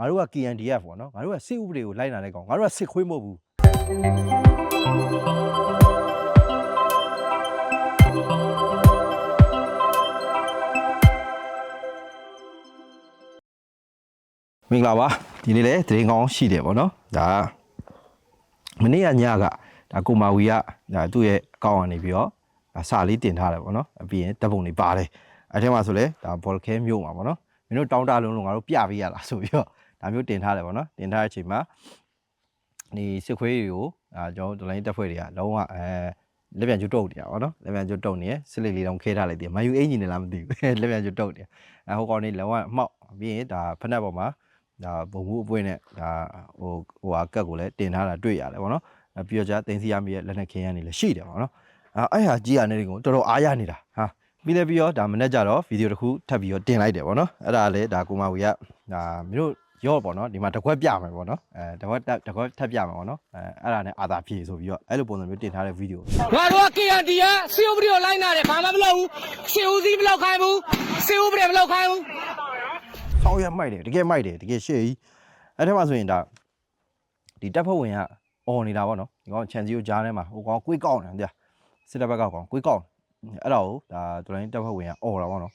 ငါတို့က KNDF ပေါ့နော်ငါတို့ကစစ်ဥပဒေကိုလိုက်နာတဲ့ကောင်ငါတို့ကစစ်ခွေးမဟုတ်ဘူးမင်္ဂလာပါဒီနေ့လေသတင်ကောင်းရှိတယ်ပေါ့နော်ဒါမနေ့ကညကဒါကိုမာဝီကဒါသူ့ရဲ့အကောင့်ကနေပြီးတော့ဒါစာလေးတင်ထားတယ်ပေါ့နော်အပြီးရင်တပ်ပုံတွေပါတယ်အဲ့ထဲမှာဆိုလေဒါဘော်ခဲမျိုးမှာပေါ့နော်မင်းတို့တောင်းတလုံးလုံးငါတို့ပြပေးရလားဆိုပြီးတော့ ဒါမျိုးတင်ထားတယ်ပေါ့နော်တင်ထားတဲ့အချိန်မှာဒီစစ်ခွေးတွေကိုဒါကျွန်တော်တို့ဒလိုင်းတက်ဖွဲ့တွေကလုံးဝအဲလက်ပြန်ကျွတ်တုတ်တယ်ပေါ့နော်လက်ပြန်ကျွတ်တုတ်နေရစစ်လေးလေးတောင်ခဲထားလိုက်တယ်မယူအင်ဂျင်နဲ့လားမသိဘူးလက်ပြန်ကျွတ်တုတ်တယ်အဲဟိုကောင်နေလုံးဝအမောက်ပြီးရင်ဒါဖက်နှက်ပေါ်မှာဒါဘုံမှုအပွင့်နဲ့ဒါဟိုဟိုဟာကတ်ကိုလည်းတင်ထားတာတွေ့ရတယ်ဗောနော်အဲပြီးတော့じゃတင်စီရမီရဲ့လက်နဲ့ခင်းရနေလည်းရှိတယ်ဗောနော်အဲအဲ့ဟာကြီးရနေကိုတော်တော်အားရနေတာဟာပြီးလည်းပြီးတော့ဒါမနေ့ကျတော့ဗီဒီယိုတစ်ခုထပ်ပြီးတော့တင်လိုက်တယ်ဗောနော်အဲ့ဒါလည်းဒါကိုမဝီကဒါမင်းတို့ ရော့ဗောနော်ဒီမှာတစ်ခွက်ပြမယ်ဗောနော်အဲတစ်ခွက်တစ်ခွက်ထပ်ပြမယ်ဗောနော်အဲအဲ့ဒါနဲ့အာသာဖြည့်ဆိုပြီးတော့အဲ့လိုပုံစံမျိုးတင်ထားတဲ့ဗီဒီယိုငါတို့က KND ကစီဥပဒေကိုလိုက်နာတယ်ဘာမှမလုပ်ဘူးစီဦးစီးမလုပ်ခိုင်းဘူးစီဥပဒေမလုပ်ခိုင်းဘူးဆောင်းရမိုက်တယ်တကယ်မိုက်တယ်တကယ်ရှေ့ကြီးအဲ့ထက်မှဆိုရင်ဒါဒီတပ်ဖွဲ့ဝင်ကអော်နေတာဗောနော်ဒီကောင်ခြံစည်းကိုကြားထဲမှာဟိုကောင်ကိုွေးကောက်နေတာတဲ့စစ်တပ်ဘက်ကကောင်ကိုွေးကောက်နေအဲ့ဒါကိုဒါဒလိုင်းတပ်ဖွဲ့ဝင်ကអော်တာဗောနော်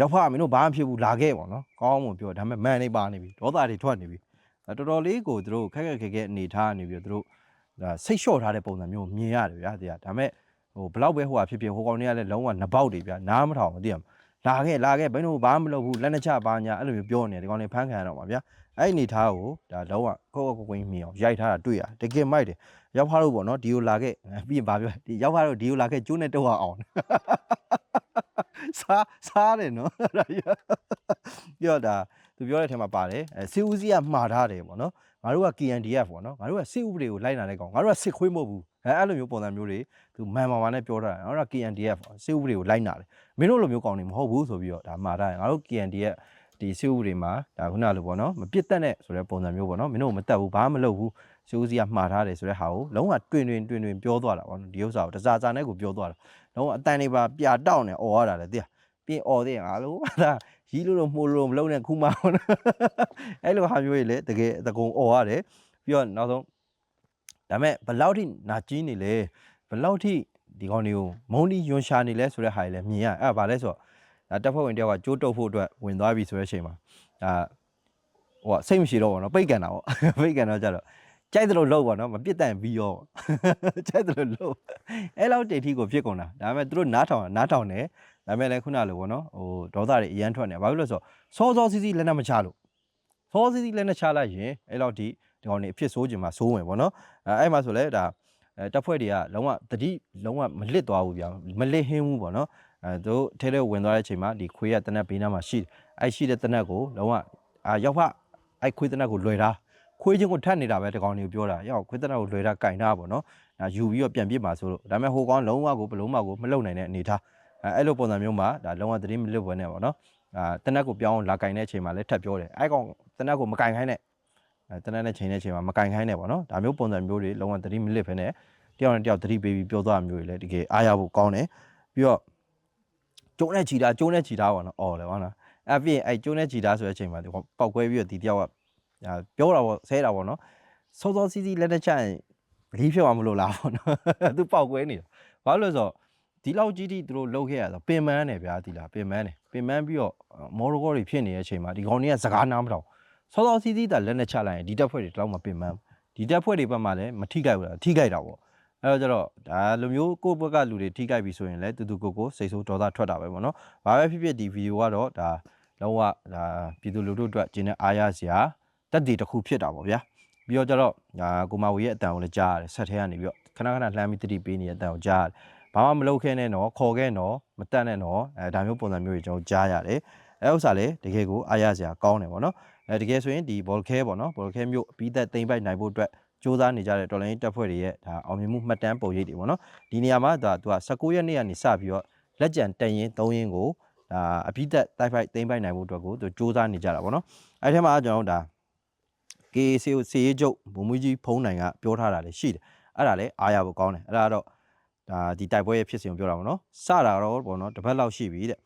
ရောက်ဖမင်းတို့ဘာမှဖြစ်ဘူးလာခဲ့ဗောနော်ကောင်းမှပြောဒါပေမဲ့မန်နေပါနေပြီဒေါသတွေထွက်နေပြီအဲ့တော်တော်လေးကိုသူတို့ခက်ခက်ခဲခဲအနေထားနေပြီသူတို့ဒါစိတ်လျှော့ထားတဲ့ပုံစံမျိုးမြင်ရတယ်ဗျာတရားဒါပေမဲ့ဟိုဘလောက်ပဲဟိုဟာဖြစ်ဖြစ်ဟိုကောင်တွေကလည်းလုံးဝနပေါက်တွေဗျာနားမထောင်ဘူးသိရမလားလာခဲ့လာခဲ့ဘယ်လိုဘာမှမလုပ်ဘူးလက်နဲ့ချပါညာအဲ့လိုမျိုးပြောနေတယ်ဒီကောင်လေးဖမ်းခံရတော့မှာဗျာအဲ့ဒီအနေထားကိုဒါလုံးဝကိုယ့်ကိုယ်ကိုယ်မြင်အောင်ရိုက်ထားတာတွေ့ရတယ်တကယ်မိုက်တယ်ရောက်ဖားလို့ပေါ့နော်ဒီကိုလာခဲ့ပြီးရင်ဘာပြောဒီရောက်ဖားလို့ဒီကိုလာခဲ့ကျိုးနဲ့တော့အောင် စားစားတယ်နော်အဲ့ဒါကြီးပြောတာသူပြောတဲ့အထက်မှာပါတယ်အဲစီဦးစီးကမှားထားတယ်ပေါ့နော်ငါတို့က KNDF ပေါ့နော်ငါတို့ကစစ်ဥပဒေကိုလိုက်နာတဲ့ကောင်ငါတို့ကစစ်ခွေးမဟုတ်ဘူးအဲအဲ့လိုမျိုးပုံစံမျိုးတွေသူမန်မာမာနဲ့ပြောထားတယ်ငါတို့က KNDF စစ်ဥပဒေကိုလိုက်နာတယ်မင်းတို့လိုမျိုးကောင်းနေမဟုတ်ဘူးဆိုပြီးတော့ဒါမှားထားတယ်ငါတို့ KND ရဲ့ဒီစီဥပဒေမှာဒါခုနလိုပေါ့နော်မပြစ်တက်နဲ့ဆိုတဲ့ပုံစံမျိုးပေါ့နော်မင်းတို့မတက်ဘူးဘာမှမလုပ်ဘူး စီဦးစီကမှားထားတယ်ဆိုတဲ့ဟာကိုလုံးဝတွင်တွင်တွင်တွင်ပြောသွားတာပေါ့နော်ဒီဥစ္စာကိုတစားစားနဲ့ကိုပြောသွားတာလုံးဝအတန်တွေပါပြတောက်နေអော်ရတာလေတိပြင်អော်သေးငါလို့ဒါရီးလို့လို့မှုလို့မလုံးနဲ့ခုမှပေါ့နော်အဲ့လိုဟာမျိုးကြီးလေတကယ်တကုံអော်ရတယ်ပြီးတော့နောက်ဆုံးဒါမဲ့ဘယ်လောက်ထိနာကြီးနေလဲဘယ်လောက်ထိ ဒီကောင်တွေကိုမုံဒီယွန်ရှာနေလဲဆိုတဲ့ဟာတွေလည်းမြင်ရအဲ့ဒါဘာလဲဆိုတော့ဒါတက်ဖွဲ့ဝင်တယောက်ကကြိုးတုပ်ဖို့အတွက်ဝင်သွားပြီဆိုတဲ့အချိန်မှာဒါဟိုကစိတ်မရှိတော့ဘောနော်ပိတ်ကန်တာပေါ့ပိတ်ကန်တော့ကြတော့ ကြိုက်တယ်လို့လို့ပေါ့နော်မပြစ်တန်ပြီးရောကြိုက်တယ်လို့လို့အဲ့လောက်တိတ်ထီကိုဖြစ်ကုန်တာဒါပေမဲ့သူတို့နားထောင်နားထောင်တယ်ဒါပေမဲ့လည်းခုနလိုပေါ့နော်ဟိုဒေါသတွေအရန်ထွက်နေဘာဖြစ်လို့လဲဆိုတော့စောစောစီးစီးလက်နက်မချလို့စောစီးစီးလက်နက်ချလိုက်ရင်အဲ့လောက်ဒီဒီကောင်တွေအဖြစ်ဆိုးခြင်းမှာဆိုးဝင်ပေါ့နော်အဲအဲ့မှာဆိုလဲဒါအဲတပ်ဖွဲ့တွေကလုံးဝတတိလုံးဝမလစ်သွားဘူးဗျာမလစ်ဟင်းဘူးပေါ့နော်အဲသူတို့ထဲထဲဝင်သွားတဲ့အချိန်မှာဒီခွေးကတနက်ဘေးနားမှာရှိတယ်အဲရှိတဲ့တနက်ကိုလုံးဝအာရောက်ဖအဲခွေးတနက်ကိုလွယ်တာ ခွေးချင်းကိုထပ်နေတာပဲတကောင်တွေကိုပြောတာရောက်ခွေးတနက်ကိုလွယ်တာကင်တာပေါ့နော်ဒါယူပြီးတော့ပြန်ပြစ်မှာဆိုလို့ဒါပေမဲ့ဟိုကောင်လုံးဝကိုဘလုံးမကိုမလုံနိုင်တဲ့အနေထားအဲအဲ့လိုပုံစံမျိုးမှာဒါလုံးဝတတိမလစ်ဘဲနဲ့ပေါ့နော်အာတနက်ကိုပြောင်းလာကင်တဲ့အချိန်မှာလည်းထပ်ပြောတယ်အဲကောင်တနက်ကိုမကင်ခိုင်းနဲ့အဲတနက်နဲ့ချိန်တဲ့အချိန်မှာမကင်ခိုင်းနဲ့ပေါ့နော်ဒါမျိုးပုံစံမျိုးတွေလုံးဝတတိမလစ်ဘဲနဲ့တယောက်နဲ့တယောက်သတိပေးပြီးပြောသွားတာမျိုးတွေလည်းတကယ်အားရဖို့ကောင်းတယ်ပြီးတော့ကျုံးနဲ့ချီတာကျုံးနဲ့ချီတာပေါ့နော်အော်လေဟုတ်လားအဲ့ပြီးရင်အဲ့ကျုံးနဲ့ချီတာဆိုတဲ့အချိန်မှာဒီပောက်ကွဲပြီးတော့ဒီတယောက်ကဒါ ပြောတာပေါ့ဆဲတာပေါ့နော်စောစောစီးစီးလက်နဲ့ချရင်လီးဖြစ်အောင်မလို့လားပေါ့နော်သူပောက်ကွဲနေတာဘာလို့လဲဆိုတော့ဒီလောက်ကြီးတိသူတို့လှုပ်ခဲ့ရဆိုပင်မန်းတယ်ဗျာဒီလားပင်မန်းတယ်ပင်မန်းပြီးတော့မော်ရိုကောတွေဖြစ်နေတဲ့အချိန်မှာဒီကောင်တွေကစကားနားမထောင်စောစောစီးစီးတာလက်နဲ့ချလိုက်ရင်ဒီတက်ဖွဲ့တွေတလောက်မပင်မန်းဒီတက်ဖွဲ့တွေဘက်မှာလည်းမထိခိုက်ဘူးလားထိခိုက်တာပေါ့အဲ့တော့ကျတော့ဒါလိုမျိုးကိုယ့်ဘက်ကလူတွေထိကြိုက်ပြီဆိုရင်လည်းတူတူကိုကိုစိတ်ဆိုးဒေါသထွက်တာပဲပေါ့နော်။ဘာပဲဖြစ်ဖြစ်ဒီဗီဒီယိုကတော့ဒါလုံးဝဒါပြည်သူလူထုအတွက်ကျင်းတဲ့အားရစရာ တက်တည်တစ်ခုဖြစ်တာပေါ့ဗျာ။ပြီးတော့ကျတော့ဒါကိုမာဝီရဲ့အတန်ကိုလည်းကြားရတယ်ဆက်ထဲကနေပြီးတော့ခဏခဏလှမ်းပြီးတတိပေးနေတဲ့အတန်ကိုကြားရတယ်။ဘာမှမလုပ်ခဲနဲ့တော့ခေါ်ခဲတော့မတက်နဲ့တော့အဲဒါမျိုးပုံစံမျိုးတွေကျွန်တော်ကြားရတယ်။အဲဥစ္စာလည်းတကယ်ကိုအားရစရာကောင်းတယ်ပေါ့နော်။အဲတကယ်ဆိုရင်ဒီဘောလခဲပေါ့နော်ဘောလခဲမျိုးအပြီးသက်သိမ့်ပိုက်နိုင်ဖို့အတွက်စူးစမ်းနေကြတဲ့တော်လိုင်းတပ်ဖွဲ့တွေရဲ့ဒါအောင်မြင်မှုမှတ်တမ်းပုံရိပ်တွေပေါ့နော်ဒီနေရာမှာဒါသူက19ရက်နေ့ကနေစပြီးတော့လက်ကြံတန်ရင်3ရင်ကိုဒါအပိသက်တိုက်ဖိုက်သိမ့်ပိုက်နိုင်မှုအတွက်ကိုသူစူးစမ်းနေကြတာပေါ့နော်အဲ့ထဲမှာကျွန်တော်တို့ ဒါ KC စီရေးချုပ်ဘုံမူကြီးဖုံးနိုင်ကပြောထားတာလည်းရှိတယ်အဲ့ဒါလည်းအားရဖို့ကောင်းတယ်အဲ့ဒါကတော့ဒါဒီတိုက်ပွဲရဲ့ဖြစ်စဉ်ကိုပြောတာပေါ့နော်စတာတော့ပေါ့နော်တစ်ပတ်လောက်ရှိပြီတဲ့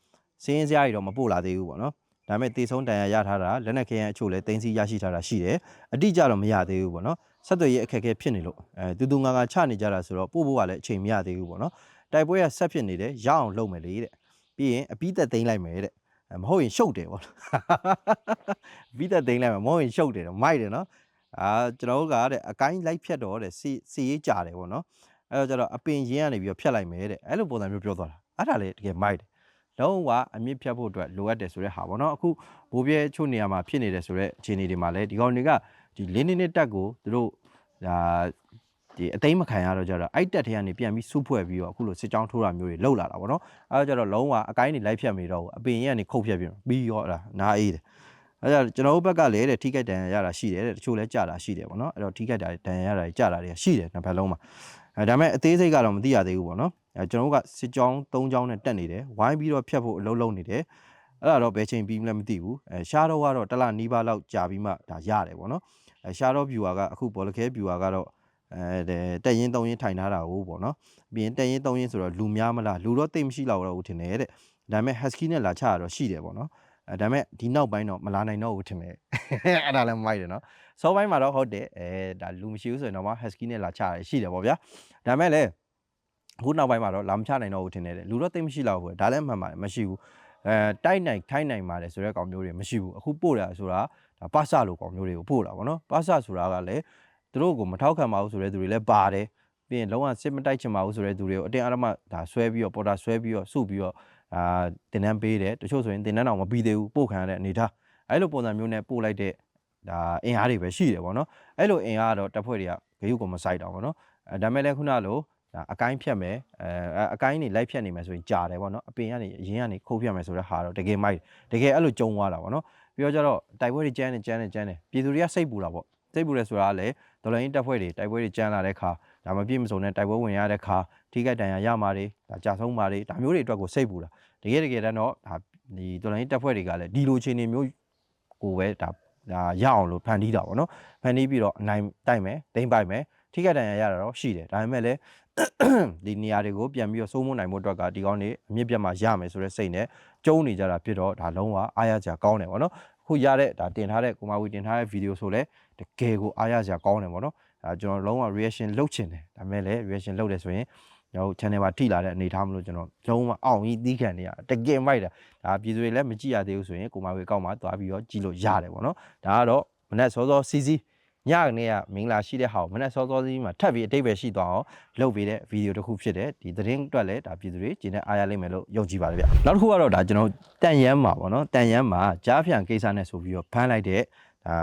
စင်းစရာကြီးတော့မပို့လာသေးဘူးပေါ့နော်ဒါပေမဲ့တေဆုံးတန်ရာရထားတာလက်နက်ခဲယမ်းအချို့လည်းတင်းစီရရှိထားတာရှိတယ်အတိအကျတော့မရသေးဘူးပေါ့နော်ဆက်သွယ်ရေးအခက်အခဲဖြစ်နေလို့အဲတူတူငါငါချနေကြတာဆိုတော့ပို့ဖို့ကလည်းအချိန်မရသေးဘူးပေါ့နော်တိုက်ပွဲကဆက်ဖြစ်နေတယ်ရအောင်လုပ်မယ်လေတဲ့ပြီးရင်အပိသက်သိမ်းလိုက်မယ်တဲ့အဲ မဟုတ်ရင်ရှုပ်တယ်ပေါ့နော်အပိသက်သိမ်းလိုက်မယ်မဟုတ်ရင်ရှုပ်တယ်တော့မိုက်တယ်နော်အာကျွန်တော်တို့ကတဲ့အကိုင်းလိုက်ဖြတ်တော့တဲ့စီစီရေးကြတယ်ပေါ့နော်အဲ့တော့ကျတော့အပင်ရင်းကနေပြီးတော့ဖြတ်လိုက်မယ်တဲ့အဲ့လိုပုံစံမျိုးပြောသွားတာအဲ့ဒါလေတကယ်မိုက်တယ်လုံးဝအမြင့်ဖြတ်ဖို့အတွက်လိုအပ်တယ်ဆိုတဲ့ဟာပေါ့နော်အခုဘိုးပြဲချို့နေရာမှာဖြစ်နေတယ်ဆိုတဲ့အခြေအနေတွေမှာလည်းဒီကောင်တွေကဒီလင်းနေတဲ့တက်ကိုသူတို့ဒါ ဒီအသိမ်းမခံရတော့ကြတော့အဲ့တက်ထဲကနေပြန်ပြီးစုဖွဲ့ပြီးတော့အခုလိုစစ်ကြောင်းထိုးတာမျိုးတွေလောက်လာတာပေါ့နော်အဲဒါကြတော့လုံးဝအကိုင်းနေလိုက်ဖြတ်မိတော့ဘူးအပင်ကြီးကနေခုတ်ဖြတ်ပြီးပြီးရောအဲ့ဒါနားအေးတယ်အဲဒါကျွန်တော်တို့ဘက်ကလည်းတဲ့ထိခိုက်တန်ရာရတာရှိတယ်တဲ့တချို့လည်းကြာတာရှိတယ်ပေါ့နော်အဲ့တော့ထိခိုက်တာတန်ရာရတာကြာတာတွေရှိတယ်နှစ်ဖက်လုံးမှာအဲဒါပေမဲ့အသေးစိတ်ကတော့မသိရသေးဘူးပေါ့နော်အဲကျွန်တော်တို့ကစစ်ကြောင်း၃ကြောင်းနဲ့တက်နေတယ်ဝိုင်းပြီးတော့ဖြတ်ဖို့အလုံးလုံးနေတယ်အဲ့ဒါတော့ဘယ်ချိန်ပြီးမလဲမသိဘူးအဲရှားတော့ကတော့တစ်လနီးပါးလောက်ကြာပြီးမှဒါရတယ်ပေါ့နော်အဲရှားတော့ viewer ကအခုဘောလခဲ viewer ကတော့ အဲတက်ရင်တုံရင်ထိုင်ထားတာကိုပေါ့နော်ပြီးရင်တက်ရင်တုံရင်ဆိုတော့လူများမလားလူတော့တိတ်မရှိတော့ဘူးထင်တယ်တဲ့ဒါပေမဲ့ husky နဲ့လာချရတော့ရှိတယ်ပေါ့နော်အဲဒါပေမဲ့ဒီနောက်ပိုင်းတော့မလာနိုင်တော့ဘူးထင်တယ်အဲ့ဒါလည်းမိုက်တယ်နော်စောပိုင်းမှာတော့ဟုတ်တယ်အဲဒါလူမရှိဘူးဆိုရင်တော့မှ husky နဲ့လာချရရှိတယ်ပေါ့ဗျာဒါပေမဲ့လည်းအခုနောက်ပိုင်းမှာတော့လာမချနိုင်တော့ဘူးထင်တယ်တဲ့လူတော့တိတ်မရှိတော့ဘူးဒါလည်းမှန်ပါတယ်မရှိဘူးအဲတိုက်နိုင်ထိုင်းနိုင်ပါတယ်ဆိုတဲ့ကောင်မျိုးတွေမရှိဘူးအခုပို့တာဆိုတာဒါပါစလိုကောင်မျိုးတွေကိုပို့တာဗောနော်ပါစဆိုတာကလည်း သူတို့ကိုမထောက်ခံပါဘူးဆိုတဲ့သူတွေလည်းပါတယ်ပြီးရင်လုံးဝစစ်မတိုက်ချင်ပါဘူးဆိုတဲ့သူတွေကိုအတင်းအဓမ္မဒါဆွဲပြီးတော့ပေါ်တာဆွဲပြီးတော့စုပြီးတော့အာတင်နန်းပေးတယ်တချို့ဆိုရင်တင်နန်းတော်မပြီးသေးဘူးပို့ခံရတဲ့အနေထားအဲ့လိုပုံစံမျိုးနဲ့ပို့လိုက်တဲ့ဒါအင်အားတွေပဲရှိတယ်ဗောနော်အဲ့လိုအင်အားကတော့တပ်ဖွဲ့တွေကဂရုကိုမစိုက်တော့ဗောနော်အဲဒါမဲ့လည်းခုနလိုဒါအကိုင်းဖြတ်မယ်အဲအကိုင်းနေလိုက်ဖြတ်နေမယ်ဆိုရင်ကြာတယ်ပေါ့နော်အပင်ကနေအရင်ကနေခုတ်ဖြတ်မယ်ဆိုတဲ့ဟာတော့တကယ်မိုက်တကယ်အဲ့လိုကြုံသွားတာပေါ့နော်ပြီးတော့ကျတော့တိုက်ပွဲတွေကျန်းနေကျန်းနေကျန်းနေပြည်သူတွေကစိတ်ပူတာပေါ့ စိတ်ပူတယ်ဆိုတာကလည်းဒေါ်လာရင်းတပ်ဖွဲ့တွေတိုက်ပွဲတွေကျန်းလာတဲ့ခါဒါမပြည့်မစုံတဲ့တိုက်ပွဲဝင်ရတဲ့ခါထိခိုက်ဒဏ်ရာရမှာတွေဒါကြာဆုံးမှာတွေဒါမျိုးတွေအတွက်ကိုစိတ်ပူတာတကယ်တကယ်တမ်းတော့ဒါဒီဒေါ်လာရင်းတပ်ဖွဲ့တွေကလည်းဒီလိုခြေနေမျိုးကိုပဲဒါဒါရအောင်လို့ဖန်တီးတာပေါ့နော်ဖန်တီးပြီးတော့အနိုင်တိုက်မယ်တိမ့်ပိုက်မယ်ထိခိုက်ဒဏ်ရာရတာတော့ရှိတယ်ဒါပေမဲ့လည်းဒီနေရာတွေကိုပြန်ပြီးတော့စိုးမိုးနိုင်မှုအတွက်ကဒီကောင်းနေအမြင့်ပြတ်မှရမယ်ဆိုတဲ့စိတ်နဲ့ကျုံနေကြတာဖြစ်တော့ဒါလုံးဝအားရစရာကောင်းတယ်ဗောနော်အ ခုရတဲ့ဒါတင်ထားတဲ့ကိုမဝီတင်ထားတဲ့ဗီဒီယိုဆိုလဲတကယ်ကိုအားရစရာကောင်းတယ်ဗောနော်ဒါကျွန်တော်လုံးဝ reaction လုပ်ချင်တယ်ဒါပေမဲ့လည်း reaction လုပ်တယ်ဆိုရင်ကျွန်တော် channel မှာထိလာတဲ့အနေထားမလို့ကျွန်တော်လုံးဝအောင်ကြီးသီးခံနေရတကယ်မိုက်တာဒါပြည်သူတွေလည်းမကြည့်ရသေးဘူးဆိုရင်ကိုမဝီအကောင့်မှာတွားပြီးတော့ကြည့်လို့ရတယ်ဗောနော်ဒါကတော့မနေ့စောစောစီစီ ညကနေကမင်္ဂလာရှိတဲ့ဟာကိုမနေ့စောစောစီးမှာထပ်ပြီးအတိတ်ပဲရှိသွားအောင်လုပ်ပေးတဲ့ဗီဒီယိုတစ်ခုဖြစ်တယ်ဒီသတင်းအတွက်လည်းဒါပြည်သူတွေကျင်းတဲ့အားရလိမ့်မယ်လို့ယုံကြည်ပါတယ်ဗျနောက်တစ်ခုကတော့ဒါကျွန်တော်တန်ရမ်းမှာပေါ့နော်တန်ရမ်းမှာကြားဖြန်ကိစ္စနဲ့ဆိုပြီးတော့ဖမ်းလိုက်တဲ့ဒါ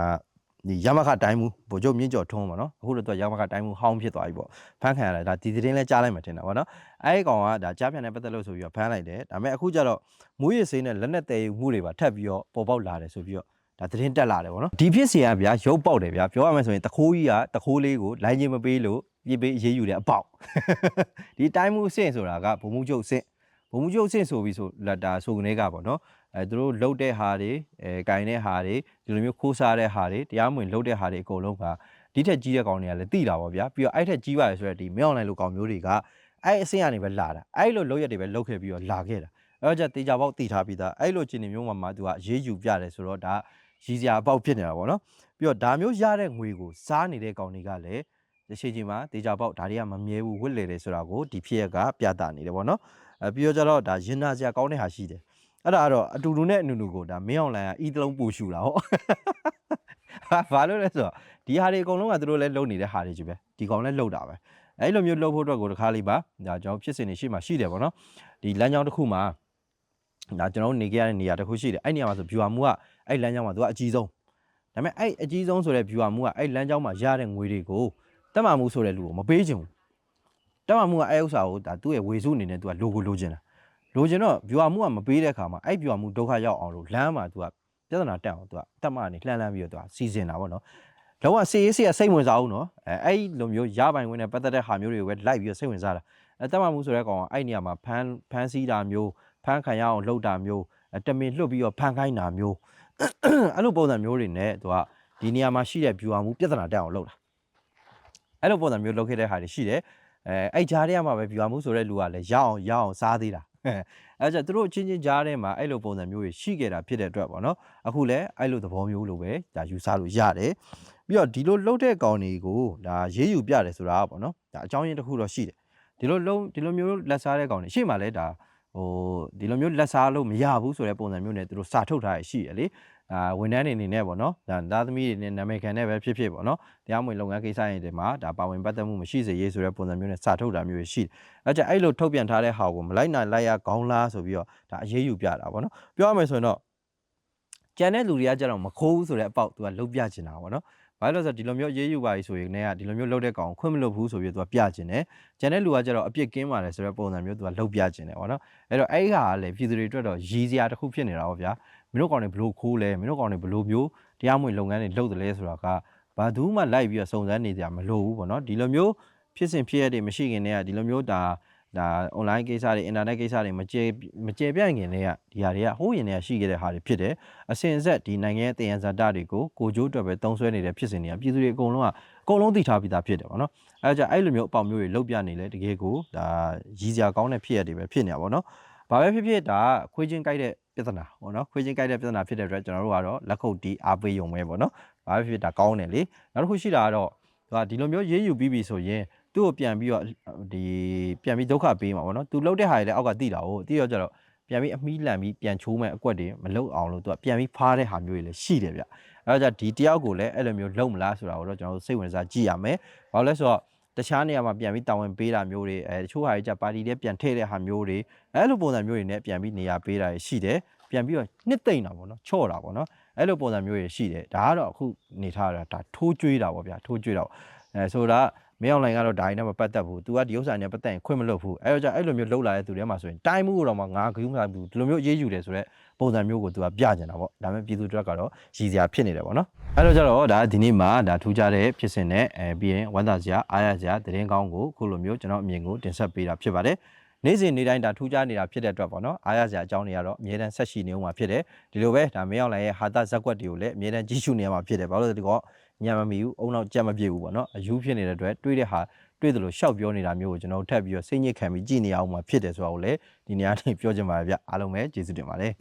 ဒီရမခတိုင်းမှုဗိုလ်ချုပ်မြင့်ကျော်ထွန်းပေါ့နော်အခုတော့သူကရမခတိုင်းမှုဟောင်းဖြစ်သွားပြီပေါ့ဖမ်းခံရတယ်ဒါဒီသတင်းလဲကြားလိုက်မှထင်တာပေါ့နော်အဲဒီကောင်ကဒါကြားဖြန်နဲ့ပတ်သက်လို့ဆိုပြီးတော့ဖမ်းလိုက်တယ်ဒါပေမဲ့အခုကျတော့မူရည်စိမ်းနဲ့လက်နက်တည်ယူမှုတွေပါထပ်ပြီးတော့ပေါ်ပေါက်လာတယ်ဆိုပြီးတော့ ဒါသတင်းတက်လာတယ်ပေါ့နော်ဒီဖြစ်စီကဗျာရုပ်ပေါက်တယ်ဗျာပြောရမယ်ဆိုရင်တခိုးကြီးကတခိုးလေးကိုလိုင်းချင်းမပေးလို့ပြပေးအေးယူတဲ့အပေါက်ဒီတိုင်းမှုအဆင့်ဆိုတာကဘုံမှုချုပ်အဆင့်ဘုံမှုချုပ်အဆင့်ဆိုပြီးဆိုလက်တာဆိုကနေကပေါ့နော်အဲသူတို့လှုပ်တဲ့ဟာတွေအဲကင်တဲ့ဟာတွေဒီလိုမျိုးခိုးစားတဲ့ဟာတွေတရားမဝင်လှုပ်တဲ့ဟာတွေအကုန်လုံးကဒီထက်ကြီးတဲ့ကောင်တွေကလည်းတိတာပေါ့ဗျာပြီးတော့အဲ့ထက်ကြီးပါတယ်ဆိုတော့ဒီမြောင်းလိုက်လို့ကောင်မျိုးတွေကအဲ့အဆင့်ကနေပဲလာတာအဲ့လိုလှုပ်ရက်တွေပဲလှုပ်ခဲ့ပြီးတော့လာခဲ့တာအဲ့တော့じゃတေချာပေါက်တိထားပြီးသားအဲ့လိုချင်းနေမျိုးမှာမှသူကရေးယူပြတယ်ဆိုတော့ဒါ ရည်စရာအပေါက်ဖြစ်နေတာပေါ့နော်ပြီးတော့ဒါမျိုးရတဲ့ငွေကိုစားနေတဲ့ကောင်တွေကလည်းရရှိချင်းမှာဒေကြပေါက်ဒါတွေကမမြဲဘူးဝစ်လေတယ်ဆိုတာကိုဒီဖြစ်ရက်ကပြသနေတယ်ပေါ့နော်အဲပြီးတော့ကျတော့ဒါရင်နာစရာကောင်းတဲ့ဟာရှိတယ်အဲ့ဒါကတော့အတူတူနဲ့အနူနူကိုဒါမင်းအောင်လိုင်းကဤတလုံးပူရှူတာဟောဟာဘာလို့လဲဆိုတော့ဒီဟာတွေအကုန်လုံးကသူတို့လည်းလုံနေတဲ့ဟာတွေကြီးပဲဒီကောင်လည်းလုံတာပဲအဲ့လိုမျိုးလုံဖို့အတွက်ကိုတစ်ခါလေးပါဒါကျွန်တော်ဖြစ်စဉ်နေရှိမှရှိတယ်ပေါ့နော်ဒီလမ်းကြောင်းတစ်ခုမှာ ဒါကျွန်တော်နေခဲ့ရတဲ့နေရာတစ်ခုရှိတယ်အဲ့နေရာမှာဆို viewer မူကအဲ့လမ်းကြောင်းမှာသူကအကြီးဆုံးဒါပေမဲ့အဲ့အကြီးဆုံးဆိုတဲ့ viewer မူကအဲ့လမ်းကြောင်းမှာရတဲ့ငွေတွေကိုတက်မှမှုဆိုတဲ့လူကိုမပေးချင်ဘူးတက်မှမှုကအဲဥစ္စာကိုဒါသူ့ရဲ့ဝေစုအနေနဲ့သူကလိုကိုလိုချင်တာလိုချင်တော့ viewer မှုကမပေးတဲ့အခါမှာအဲ့ viewer မှုဒုက္ခရောက်အောင်လို့လမ်းမှာသူကပြဿနာတက်အောင်သူကတက်မှနေလှမ်းလှမ်းပြီးတော့သူကစီစဉ်တာပေါ့နော်လုံးဝစေးစေးကစိတ်ဝင်စားအောင်နော်အဲအဲ့လိုမျိုးရပိုင်ဝင်တဲ့ပတ်သက်တဲ့ဟာမျိုးတွေကိုပဲလိုက်ပြီးတော့စိတ်ဝင်စားတာအဲတက်မှမှုဆိုတဲ့ကောင်ကအဲ့နေရာမှာဖမ်းဖမ်းဆီးတာမျိုး ဖမ်းခံရအောင်လုပ်တာမျိုးအဲတမင်လွတ်ပြီးတော့ဖမ်းခိုင်းတာမျိုးအဲ့လိုပုံစံမျိုးတွေနဲ့သူကဒီနေရာမှာရှိတဲ့ viewer မှုပြဿနာတက်အောင်လုပ်တာအဲ့လိုပုံစံမျိုးလုပ်ခဲ့တဲ့ဟာတွေရှိတယ်အဲအဲ့ဂျားတွေကမှပဲ viewer မှုဆိုတဲ့လူကလည်းရအောင်ရအောင်စားသေးတာအဲဒါကြောင့်သူတို့အချင်းချင်းကြားထဲမှာအဲ့လိုပုံစံမျိုးတွေရှိခဲ့တာဖြစ်တဲ့အတွက်ပေါ့နော်အခုလည်းအဲ့လိုသဘောမျိုးလိုပဲဒါယူဆလို့ရတယ်ပြီးတော့ဒီလိုလှုပ်တဲ့ကောင်တွေကိုဒါရေးယူပြတယ်ဆိုတာကပေါ့နော်ဒါအကြောင်းရင်းတစ်ခုတော့ရှိတယ်ဒီလိုလုံးဒီလိုမျိုးလက်စားတဲ့ကောင်တွေရှေ့မှာလည်းဒါ ဟိုဒီလိုမျိုးလက်စားလို့မရဘူးဆိုတဲ့ပုံစံမျိုးနဲ့သူတို့စာထုတ်ထားရရှိရလေအာဝန်ထမ်းတွေအနေနဲ့ပေါ့နော်ဒါသားသမီးတွေနဲ့နာမည်ခံနဲ့ပဲဖြစ်ဖြစ်ပေါ့နော်တရားမဝင်လုပ်ငန်းကိစ္စတွေမှာဒါပါဝင်ပတ်သက်မှုမရှိစေရေးဆိုတဲ့ပုံစံမျိုးနဲ့စာထုတ်တာမျိုးရှိတယ်အဲကြောင့်အဲ့လိုထုတ်ပြန်ထားတဲ့ဟာကိုမလိုက်နိုင်လိုက်ရခေါင်းလားဆိုပြီးတော့ဒါအရေးယူပြတာပေါ့နော်ပြောရမယ်ဆိုရင်တော့ကျန်တဲ့လူတွေကကြတော့မခိုးဘူးဆိုတဲ့အပေါက်သူကလုတ်ပြချင်တာပေါ့နော် ဘာလို့လဲဆိုတော့ဒီလိုမျိုးရေးယူပါပြီဆိုရင်လည်းဒီလိုမျိုးလုပ်တဲ့ကောင်ခွင့်မလုပ်ဘူးဆိုပြီးတော့သူကပြချင်တယ်ကျန်တဲ့လူကကြတော့အပြစ်ကင်းပါတယ်ဆိုတဲ့ပုံစံမျိုးသူကလုတ်ပြချင်တယ်ပေါ့နော်အဲ့တော့အဲ့ဒီဟာကလည်းပြည်သူတွေအတွက်တော့ရည်စရာတစ်ခုဖြစ်နေတာပေါ့ဗျာမင်းတို့ကောင်တွေဘလို့ခိုးလဲမင်းတို့ကောင်တွေဘလို့မျိုးတရားမဝင်လုပ်ငန်းတွေလုပ်တယ်လဲဆိုတာကဘာသူမှလိုက်ပြီးတော့စုံစမ်းနေကြမလို့ဘူးပေါ့နော်ဒီလိုမျိုးဖြစ်စဉ်ဖြစ်ရတဲ့မရှိခင်တည်းကဒီလိုမျိုးဒါ ဒါ online ကိစ္စတွေ internet ကိစ္စတွေမကျေမကျေပြန့်ခင်တည်းကဒီဟာတွေကဟိုးရင်တည်းကရှိခဲ့တဲ့ဟာတွေဖြစ်တယ်အစင်ဆက်ဒီနိုင်ငံရဲ့တည်ရန်ဇာတာတွေကိုကိုကျိုးအတွက်ပဲတုံးဆွဲနေတဲ့ဖြစ်စဉ်တွေကပြည်သူတွေအကုန်လုံးကအကုန်လုံးသိထားပြီးသားဖြစ်တယ်ပေါ့နော်အဲဒါကြောင့်အဲ့လိုမျိုးအပေါက်မျိုးတွေလုတ်ပြနေလေတကယ်ကိုဒါရည်စရာကောင်းတဲ့ဖြစ်ရတွေပဲဖြစ်နေတာပေါ့နော်ဘာပဲဖြစ်ဖြစ်ဒါခွေးချင်းကြိုက်တဲ့ပြဿနာပေါ့နော်ခွေးချင်းကြိုက်တဲ့ပြဿနာဖြစ်တဲ့အတွက်ကျွန်တော်တို့ကတော့လက်ခုပ်တီးအားပေးရုံပဲပေါ့နော်ဘာပဲဖြစ်ဖြစ်ဒါကောင်းတယ်လေနောက်တစ်ခုရှိတာကတော့သူကဒီလိုမျိုးရေးယူပြီးပြီဆိုရင် သူ့ကိုပြန်ပြီးတော့ဒီပြန်ပြီးဒုက္ခပေးမှာပေါ့နော်သူလှုပ်တဲ့ဟာတွေလည်းအောက်ကတိတာဟုတ်တိတော့ကြတော့ပြန်ပြီးအမီးလန်ပြီးပြန်ချိုးမဲ့အကွက်တွေမလုတ်အောင်လို့သူကပြန်ပြီးဖားတဲ့ဟာမျိုးတွေလည်းရှိတယ်ဗျအဲဒါကြောင့်ဒီတယောက်ကိုလည်းအဲ့လိုမျိုးလုံမလားဆိုတာကိုတော့ကျွန်တော်တို့စိတ်ဝင်စားကြည့်ရမယ်ဘာလို့လဲဆိုတော့တခြားနေရာမှာပြန်ပြီးတာဝန်ပေးတာမျိုးတွေအဲတချို့ဟာတွေကြပါတီတွေပြန်ထည့်တဲ့ဟာမျိုးတွေအဲ့လိုပုံစံမျိုးတွေနဲ့ပြန်ပြီးနေရာပေးတာရှိတယ်ပြန်ပြီးတော့နှစ်သိမ့်တာပေါ့နော်ချော့တာပေါ့နော်အဲ့လိုပုံစံမျိုးတွေရှိတယ်ဒါကတော့အခုနေထားတာဒါထိုးကျွေးတာပေါ့ဗျာထိုးကျွေးတာပေါ့အဲဆိုတာ မင်းအောင်လိုင်ကတော့ဒါရင်းနဲ့မပတ်သက်ဘူး။ तू ကဒီဥစ္စာနဲ့ပတ်သက်ရင်ခွင့်မလွတ်ဘူး။အဲတော့じゃအဲ့လိုမျိုးလှုပ်လာတဲ့သူတွေမှာဆိုရင်တိုင်းမှုတော့မှငါဂရုမစိုက်ဘူးဒီလိုမျိုးအေးအေးယူတယ်ဆိုတော့ပုံစံမျိုးကို तू ကပြကျင်တာပေါ့။ဒါပေမဲ့ပြည်သူတွေကတော့ရည်စရာဖြစ်နေတယ်ပေါ့နော်။အဲတော့ကြတော့ဒါဒီနေ့မှာဒါထူးခြားတဲ့ဖြစ်စဉ်နဲ့အဲပြီးရင်ဝမ်းသာစရာအားရစရာသတင်းကောင်းကိုခုလိုမျိုးကျွန်တော်အမြင်ကိုတင်ဆက်ပေးတာဖြစ်ပါတယ်။နေ့စဉ်နေ့တိုင်းဒါထူးခြားနေတာဖြစ်တဲ့အတွက်ပေါ့နော်အားရစရာအကြောင်းတွေကတော့အမြဲတမ်းဆက်ရှိနေဦးမှာဖြစ်တယ်ဒီလိုပဲဒါမင်းအောင်လိုင်ရဲ့ဟာတာဇက်ကွက်တွေကိုလည်းအမြဲတမ်းကြီးစုနေရမှာဖြစ်တယ်ဘာလို့လဲဆိုတော့ ညံမမီဘူးအုံနောက်ကြက်မပြေဘူးပေါ့နော်အယူဖြစ်နေတဲ့အတွက်တွေးတဲ့ဟာတွေးတယ်လို့ရှောက်ပြောနေတာမျိုးကိုကျွန်တော်ထပ်ပြီးတော့စိတ်ညစ်ခံပြီးကြည်နေအောင်မှာဖြစ်တယ်ဆိုတော့လေဒီနေရာနေပြောချင်ပါတယ်ဗျအားလုံးပဲကျေးဇူးတင်ပါတယ်